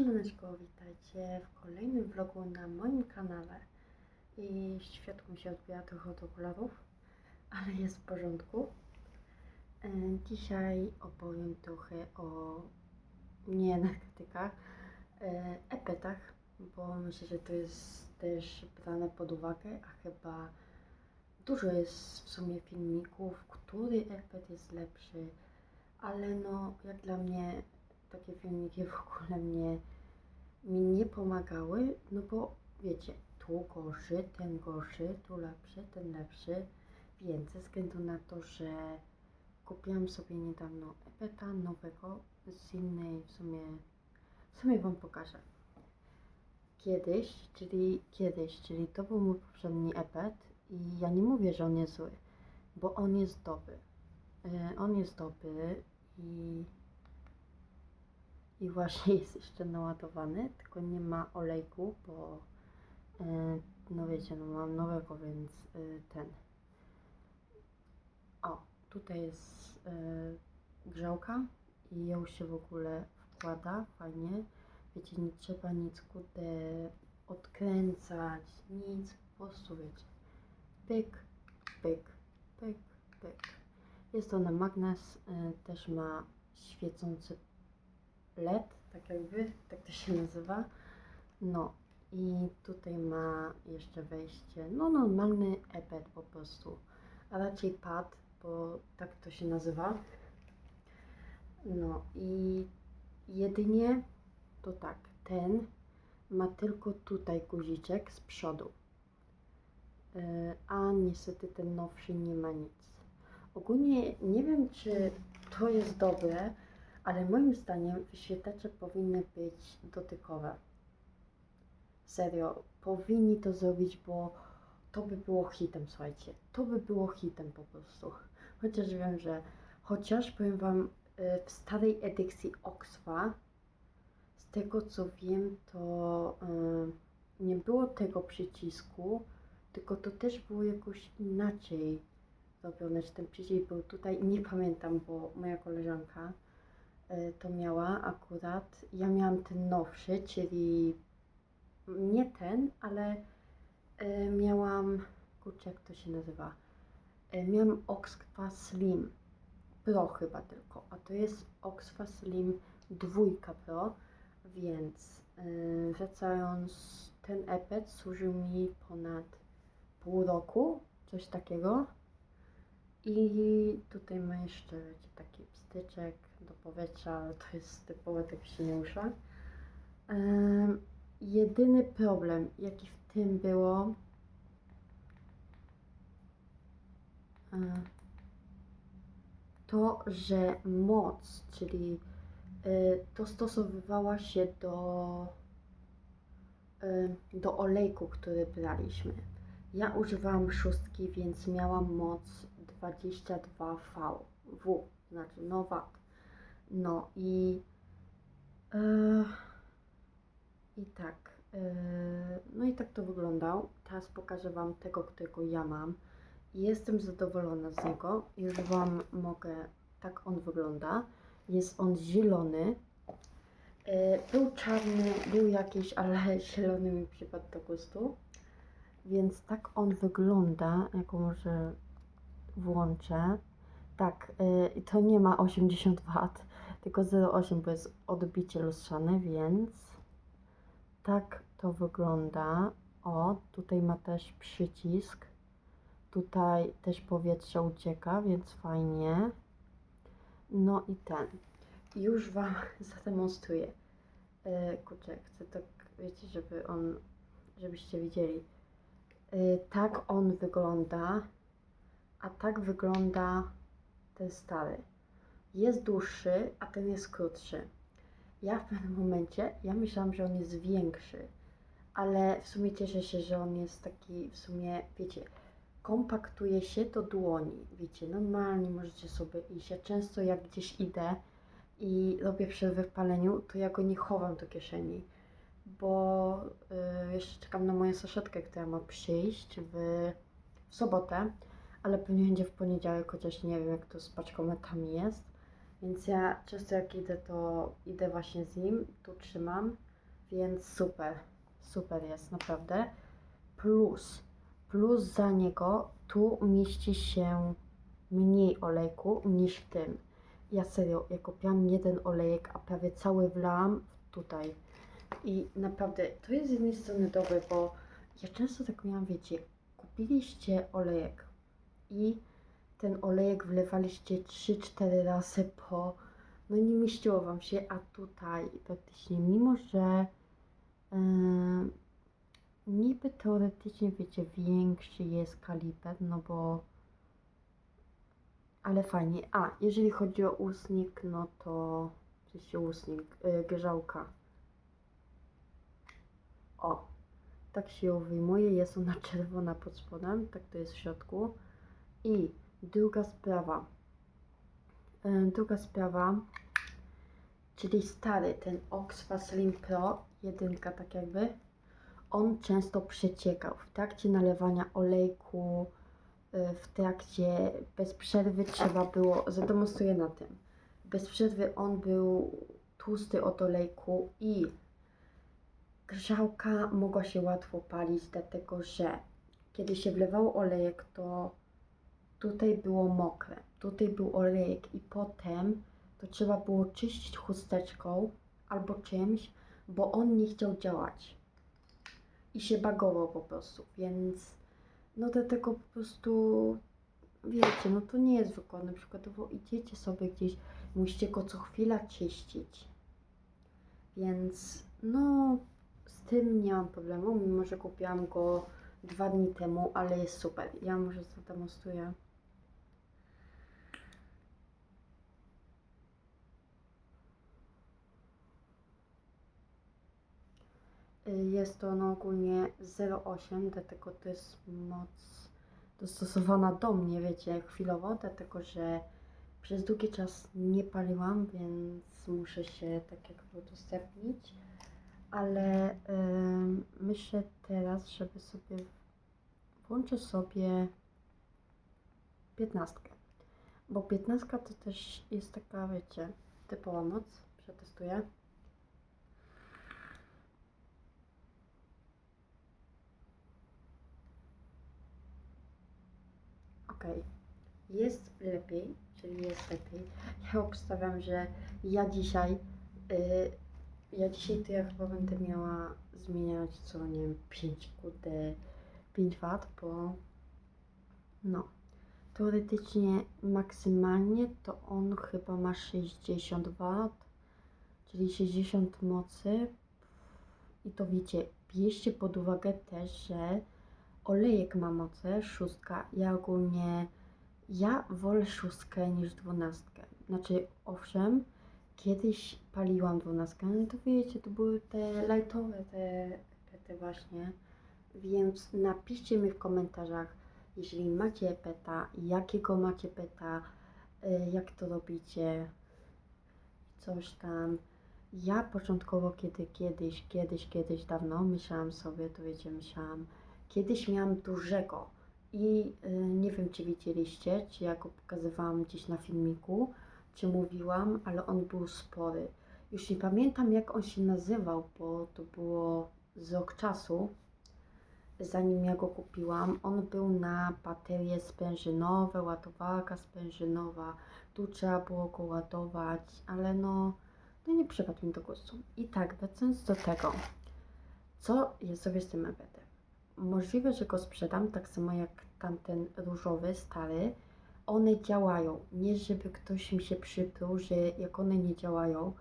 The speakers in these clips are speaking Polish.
Siemaneczko, witajcie w kolejnym vlogu na moim kanale. I światło mi się odbija trochę od okularów, ale jest w porządku. E, Dzisiaj opowiem trochę o nie narkotykach, e, epetach, bo myślę, że to jest też brane pod uwagę, a chyba dużo jest w sumie filmików, który epet jest lepszy, ale no jak dla mnie takie filmiki w ogóle mnie mi nie pomagały, no bo wiecie, tu gorszy, ten gorszy, tu lepszy, ten lepszy, więc ze względu na to, że kupiłam sobie niedawno epeta nowego z innej w sumie, w sumie wam pokażę. Kiedyś, czyli kiedyś, czyli to był mój poprzedni epet i ja nie mówię, że on jest zły, bo on jest dobry. E, On jest dobry i i właśnie jest jeszcze naładowany, tylko nie ma olejku, bo e, no wiecie, no mam nowego, więc e, ten. O, tutaj jest e, grzałka i ją się w ogóle wkłada fajnie. Wiecie, nie trzeba nic kurde odkręcać, nic, po prostu wiecie. Pyk, pyk, pyk, pyk. Jest to na magnes, też ma świecący LED, tak jakby, tak to się nazywa. No i tutaj ma jeszcze wejście, no normalny iPad po prostu, a raczej pad, bo tak to się nazywa. No i jedynie to tak, ten ma tylko tutaj guziczek z przodu, Yy, a niestety ten nowszy nie ma nic. Ogólnie nie wiem, czy to jest dobre, ale moim zdaniem wyświetlacze powinny być dotykowe. Serio, powinni to zrobić, bo to by było hitem, słuchajcie. To by było hitem po prostu. Chociaż wiem, że chociaż powiem wam, y, w starej edycji Oxfa, z tego co wiem, to y, nie było tego przycisku, tylko to też było jakoś inaczej robione, że ten przycisk był tutaj, nie pamiętam, bo moja koleżanka to miała akurat. Ja miałam ten nowszy, czyli nie ten, ale y, miałam, kurczę, jak to się nazywa? Y, miałam Oxfa Slim Pro chyba tylko, a to jest Oxfa Slim 2 Pro, więc y, wracając, ten epet służył mi ponad pół roku, coś takiego. I tutaj ma jeszcze taki pstyczek do powietrza, ale to jest typowe, rusza. Em, jedyny problem, jaki w tym było, e, to, że moc, czyli e, dostosowywała się do, e, do olejku, który braliśmy. Ja używałam szóstki, więc miałam moc 22V, W, znaczy no wat. No i e, i tak, e, no i tak to wyglądał. Teraz pokażę Wam tego, którego ja mam. Jestem zadowolona z niego. Już Wam mogę, tak on wygląda. Jest on zielony. E, Był czarny, był jakiś, ale zielony mi przypadł do gustu. Więc tak on wygląda, jak może włączę. Tak, y, to nie ma 80 W, tylko 0,8, bo jest odbicie lustrzane, więc tak to wygląda. O, tutaj ma też przycisk. Tutaj też powietrze ucieka, więc fajnie. No i ten. Już Wam zademonstruję. Yy, kurczę, chcę tak, wiecie, żeby on, żebyście widzieli. Y, tak on wygląda, a tak wygląda ten stary. Jest dłuższy, a ten jest krótszy. Ja w pewnym momencie, ja myślałam, że on jest większy, ale w sumie cieszę się, że on jest taki, w sumie, wiecie, kompaktuje się do dłoni, wiecie, normalnie możecie sobie iść. Ja często jak gdzieś idę i robię przerwę w paleniu, to ja go nie chowam do kieszeni bo y, jeszcze czekam na moją saszetkę, która ma przyjść w, w sobotę, ale pewnie będzie w poniedziałek, chociaż nie wiem jak to z paczkometami jest. Więc ja często jak idę, to idę właśnie z nim, tu trzymam Więc super, super jest naprawdę. Plus, plus za niego tu mieści się mniej olejku niż w tym. Ja serio, ja kupiłam jeden olejek, a prawie cały wlałam tutaj. I naprawdę to jest z jednej strony dobre, bo ja często tak miałam, wiecie, kupiliście olejek i ten olejek wlewaliście 3-4 razy po, no nie mieściło Wam się, a tutaj praktycznie, mimo że yy, niby teoretycznie, wiecie, większy jest kaliber, no bo ale fajnie. A, jeżeli chodzi o ustnik, no to oczywiście ustnik, yy, grzałka. O, tak się ją wyjmuje, jest ona czerwona pod spodem, tak to jest w środku. I druga sprawa, yy, druga sprawa, czyli stary, ten Oxfa Slim Pro, jedynka tak jakby, on często przeciekał w trakcie nalewania olejku, y, w trakcie, bez przerwy trzeba było, zademonstruję na tym, bez przerwy on był tłusty od olejku i grzałka mogła się łatwo palić, dlatego że kiedy się wlewało olejek, to tutaj było mokre, tutaj był olejek i potem to trzeba było czyścić chusteczką albo czymś, bo on nie chciał działać i się bagował po prostu, więc no dlatego po prostu wiecie, no to nie jest wygodne. Przykładowo idziecie sobie gdzieś, musicie go co chwila czyścić. Więc no z tym nie mam problemu, mimo że kupiłam go dwa dni temu, ale jest super. Ja może zademonstruję. Jest to no ogólnie 0,8, dlatego to jest moc dostosowana do mnie, wiecie, chwilowo, dlatego że przez długi czas nie paliłam, więc muszę się tak jakby udostępnić. Ale ym, myślę teraz, żeby sobie włączę sobie 15. Bo 15 to też jest taka, wiecie, typowa moc. Przetestuję. Ok, jest lepiej, czyli jest lepiej. Ja obstawiam, że ja dzisiaj, y, ja dzisiaj to ja chyba będę miała zmieniać co, nie wiem, 5 kurde, 5 W, bo no, teoretycznie maksymalnie to on chyba ma 60 W, czyli 60 mocy. I to wiecie, bierzcie pod uwagę też, że olejek ma moce, szóstka. Ja ogólnie, ja wolę szóstkę niż dwunastkę. Znaczy, owszem, kiedyś paliłam dwunastkę, no to wiecie, to były te lightowe, te, te, właśnie. Więc napiszcie mi w komentarzach, jeżeli macie peta, jakiego macie peta, y, jak to robicie, coś tam. Ja początkowo, kiedy kiedyś, kiedyś, kiedyś dawno myślałam sobie, to wiecie, myślałam, kiedyś miałam dużego i y, nie wiem, czy widzieliście, czy ja go pokazywałam gdzieś na filmiku, czy mówiłam, ale on był spory. Już nie pamiętam, jak on się nazywał, bo to było z rok czasu, zanim ja go kupiłam. On był na baterie sprężynowe, ładowarka sprężynowa. Tu trzeba było go ładować, ale no, no nie przypadł mi do gustu. I tak, wracając do tego, co ja sobie z tym będę? Możliwe, że go sprzedam, tak samo jak tamten różowy, stary. One działają. Nie, żeby ktoś mi się przypluł, że jak one nie działają,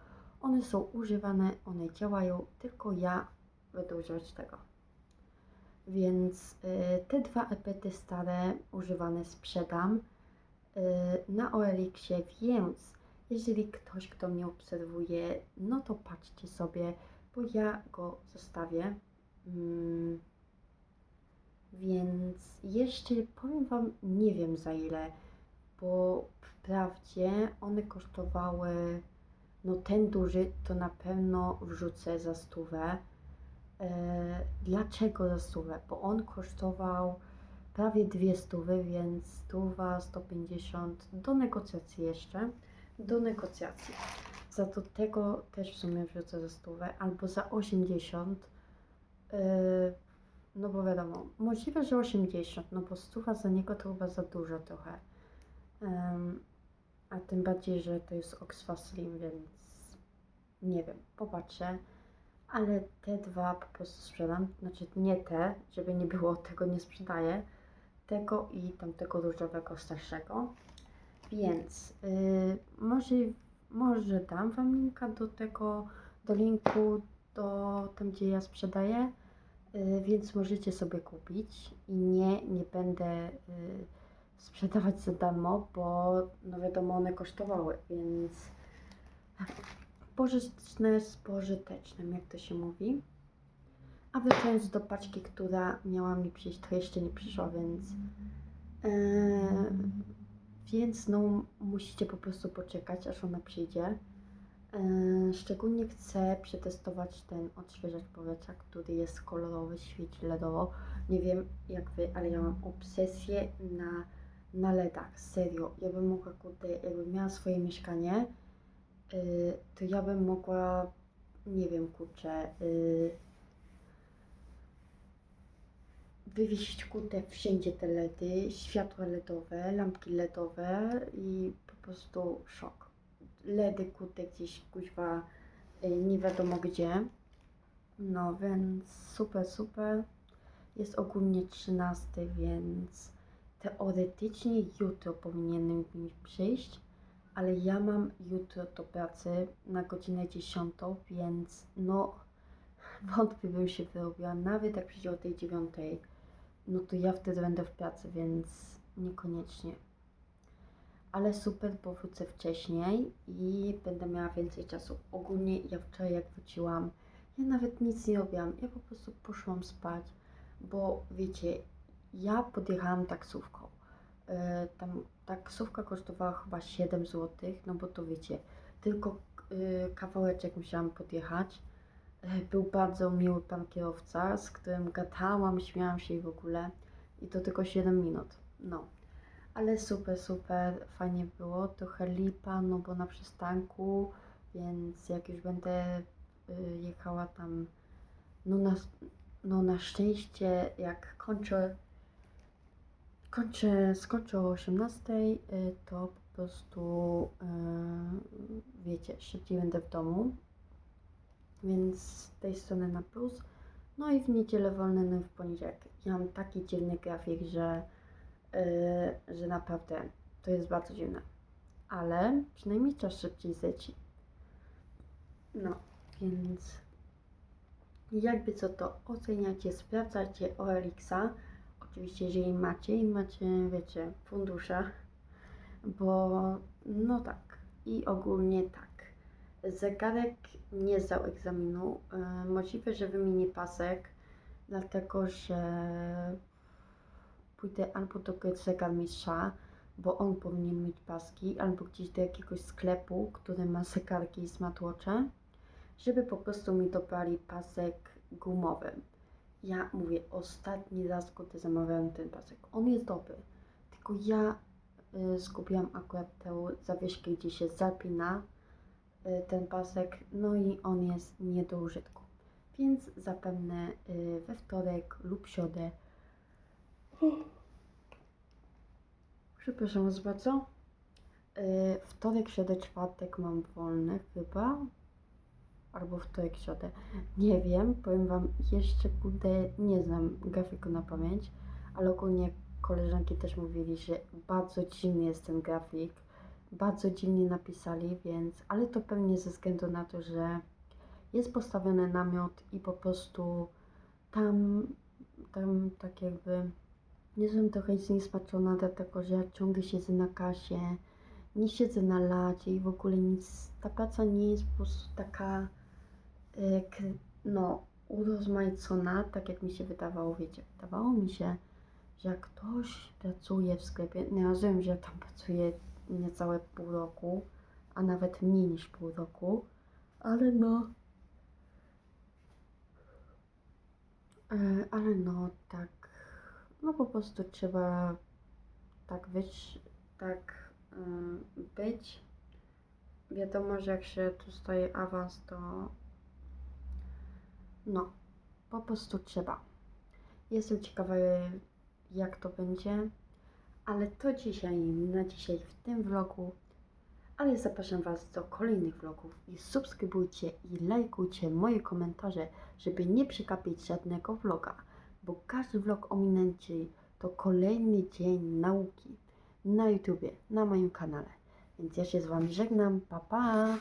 one są używane, one działają, tylko ja będę używać tego. Więc y, te dwa epety stare, używane sprzedam y, na OLX-ie, więc jeżeli ktoś, kto mnie obserwuje, no to patrzcie sobie, bo ja go zostawię. Mm, więc jeszcze powiem Wam, nie wiem za ile, bo wprawdzie one kosztowały, no ten duży to na pewno wrzucę za stówę. E, dlaczego za stówę? Bo on kosztował prawie dwie stówy, więc stuwa, 150 do negocjacji jeszcze, do negocjacji. Za to tego też w sumie wrzucę za stówę, albo za 80. Yy, no bo wiadomo, możliwe, że 80, no bo stuwa za niego to chyba za dużo trochę. Ym, a tym bardziej, że to jest Oxfam Slim, więc nie wiem, popatrzę. Ale te dwa po prostu sprzedam. Znaczy nie te, żeby nie było, tego nie sprzedaję. Tego i tamtego różowego starszego. Więc yy, może, może dam Wam linka do tego, do linku, do tam gdzie ja sprzedaję. Yy, więc możecie sobie kupić i nie, nie będę yy, sprzedawać za darmo, bo no wiadomo one kosztowały, więc pożyteczne z pożytecznym, jak to się mówi. A wracając do paczki, która miała mi przyjść, to jeszcze nie przyszła, więc e, więc no musicie po prostu poczekać, aż ona przyjdzie. E, szczególnie chcę przetestować ten odświeżacz powietrza, który jest kolorowy, świeci LEDowo. Nie wiem jak wy, ale ja mam obsesję na, na LEDach, serio. Ja bym mogła, kurde, jakbym miała swoje mieszkanie, y, to ja bym mogła, nie wiem, kurczę, y, wywiesić kurde wszędzie te LEDy, światła LEDowe, lampki LEDowe i po prostu szok. LEDy kurde gdzieś kuźwa y, nie wiadomo gdzie. No więc super, super. Jest ogólnie 13, więc teoretycznie jutro powinienem mi przyjść, ale ja mam jutro do pracy na godzinę 10, więc no wątpię bym się wyrobiła, nawet jak przyjdzie o tej 9, no to ja wtedy będę w pracy, więc niekoniecznie. Ale super, bo wrócę wcześniej i będę miała więcej czasu. Ogólnie ja wczoraj jak wróciłam, ja nawet nic nie robiłam, ja po prostu poszłam spać, bo wiecie, ja podjechałam taksówką. E, tam taksówka kosztowała chyba 7 zł, no bo to wiecie, tylko e, kawałeczek musiałam podjechać. E, Był bardzo miły pan kierowca, z którym gadałam, śmiałam się i w ogóle. I to tylko 7 minut. No. Ale super, super, fajnie było. Trochę lipa, no bo na przystanku, więc jak już będę y, jechała tam, no na, no na szczęście, jak kończę, kończę, skończę o 18, y, to po prostu, y, wiecie, szybciej będę w domu. Więc z tej strony na plus. No i w niedzielę wolny, no i w poniedziałek. Ja mam taki dziwny grafik, że, yy, że naprawdę to jest bardzo dziwne. Ale przynajmniej czas szybciej zleci. No, więc jakby co to oceniacie, sprawdzacie OLX-a. Oczywiście, jeżeli macie i macie, wiecie, fundusze, bo no tak i ogólnie tak. Zegarek nie zdał egzaminu. Yy, Możliwe, że wymienię pasek, dlatego że pójdę albo do zegarmistrza, bo on powinien mieć paski, albo gdzieś do jakiegoś sklepu, który ma zegarki i smartwatche, żeby po prostu mi dobrali pasek gumowy. Ja mówię, ostatni raz kiedy zamawiałem ten pasek. On jest dobry, tylko ja y, zgubiłam akurat tę zawieszkę, gdzie się zapina y, ten pasek, no i on jest nie do użytku. Więc zapewne y, we wtorek lub środę. Przepraszam was bardzo. Y, wtorek, środę, czwartek mam wolny chyba. Albo wtorek, środę. Nie wiem, powiem wam, jeszcze kurde nie znam grafiku na pamięć, ale ogólnie koleżanki też mówili, że bardzo dziwny jest ten grafik. Bardzo dziwnie napisali, więc, ale to pewnie ze względu na to, że jest postawiony namiot i po prostu tam, tam tak jakby jestem trochę zniesmaczona, dlatego że ja ciągle siedzę na kasie, nie siedzę na lacie i w ogóle nic, ta praca nie jest po prostu taka, no, urozmaicona, tak jak mi się wydawało, wiecie, wydawało mi się, że jak ktoś pracuje w sklepie, nie rozumiem, że tam pracuje niecałe pół roku, a nawet mniej niż pół roku, ale no, E, ale no tak, no po prostu trzeba tak być, tak ym, być wiadomo, że jak się tu staje awans, to no, po prostu trzeba. Jestem ciekawa, jak to będzie, ale to dzisiaj, na dzisiaj w tym vlogu. Ale zapraszam Was do kolejnych vlogów i subskrybujcie i lajkujcie moje komentarze, żeby nie przegapić żadnego vloga, bo każdy vlog ominięty to kolejny dzień nauki na YouTubie, na moim kanale. Więc ja się z Wami żegnam, pa pa!